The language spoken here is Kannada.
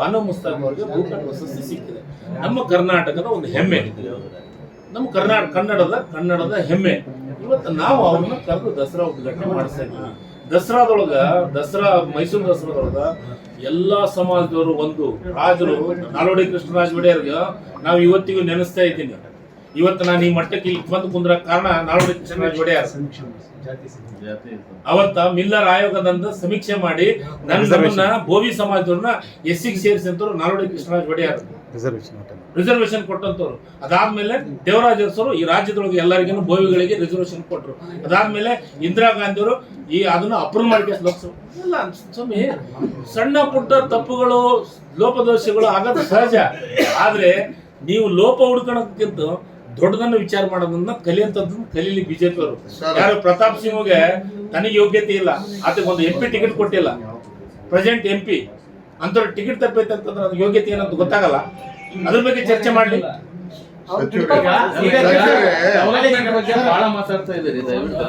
ಬಾನು ಮುಸ್ತಾಕ್ ಅವರಿಗೆ ಭೂಖಂಡ ಪ್ರಶಸ್ತಿ ಸಿಕ್ಕಿದೆ. ನಮ್ಮ ಕರ್ನಾಟಕದ ಒಂದು ಹೆಮ್ಮೆ. ನಮ್ಮ ಕರ್ನಾಟಕ ಕನ್ನಡದ ಕನ್ನಡದ ಹೆಮ್ಮೆ. ಇವತ್ತು ನಾವು ಅವ್ರನ್ನ ಕರೆದು ದಸರಾ ಉದ್ಘಾಟನೆ ಮಾಡಿಸ್ತಾ ಇದ್ದೀವಿ. ದಸರಾದೊಳಗ, ದಸರಾ, ಮೈಸೂರು ದಸರಾದೊಳಗ ಎಲ್ಲಾ ಸಮಾಜದವರು ಒಂದು ರಾಜರು, ನಾಲ್ವಡಿ ಕೃಷ್ಣರಾಜ ಒಡೆಯರ್ಗ ನಾವು ಇವತ್ತಿಗೂ ನೆನೆಸ್ತಾ ಇದ್ದೀನಿ. ಇವತ್ತು ನಾನು ಈ ಮಟ್ಟಕ್ಕೆ ಇಲ್ಲಿ ಬಂದು ಕುಂದ್ರ ಕಾರಣ ನಾಲ್ವಡಿ ಕೃಷ್ಣರಾಜ ಒಡೆಯರ್ ಅವತ್ತ ಮಿಲ್ಲರ್ ಆಯೋಗದಿಂದ ಸಮೀಕ್ಷೆ ಮಾಡಿ ನನ್ನ ಭೋವಿ ಸಮಾಜದವ್ರನ್ನ ಎಸ್ ಸಿಗೆ ಸೇರಿಸಿದ್ರು ನಾಲ್ವಡಿ ಕೃಷ್ಣರಾಜ ಒಡೆಯರ್ ರಿಸರ್ವೇಶನ್ ಕೊಟ್ಟಂತವ್ರು ಅದಾದ್ಮೇಲೆ ದೇವರಾಜ್ ಅರಸರು ಈ ರಾಜ್ಯದೊಳಗೆ ಎಲ್ಲರಿಗೂ ಭೋವಿಗಳಿಗೆ ರಿಸರ್ವೇಶನ್ ಕೊಟ್ಟರು ಅದಾದ್ಮೇಲೆ ಇಂದಿರಾ ಗಾಂಧಿಯವರು ಈ ಅದನ್ನ ಅಪ್ರೂವ್ ಮಾಡಿ ಲೋಕಸಭೆ ಇಲ್ಲ ಸ್ವಾಮಿ ಸಣ್ಣ ಪುಟ್ಟ ತಪ್ಪುಗಳು ಲೋಪದೋಷಗಳು ಆಗದ ಸಹಜ. ಆದ್ರೆ ನೀವು ಲೋಪ ಹುಡ್ಕೊಳಕ್ಕಿಂತ ದೊಡ್ಡದನ್ನ ವಿಚಾರ ಮಾಡೋದನ್ನ ಕಲಿಯಂತದ್ದು ಕಲೀಲಿ ಬಿಜೆಪಿ ಅವರು. ಯಾರು ಪ್ರತಾಪ್ ಸಿಂಗ್ಗೆ ತನಗೆ ಯೋಗ್ಯತೆ ಇಲ್ಲ. ಅದಕ್ಕೆ ಒಂದು ಎಂ ಪಿ ಟಿಕೆಟ್ ಕೊಟ್ಟಿಲ್ಲ. ಪ್ರೆಸೆಂಟ್ ಎಂ ಪಿ ಅಂತವ್ರ ಟಿಕೆಟ್ ತಪ್ಪೈತೆ ಅಂತಂದ್ರೆ ಅದು ಯೋಗ್ಯತೆ ಏನಂತ ಗೊತ್ತಾಗಲ್ಲ. ಅದ್ರ ಬಗ್ಗೆ ಚರ್ಚೆ ಮಾಡ್ಲಿ. ಬಹಳ ಮಾತಾಡ್ತಾ ಇದ್ದಾರೆ ದಯವಿಟ್ಟು.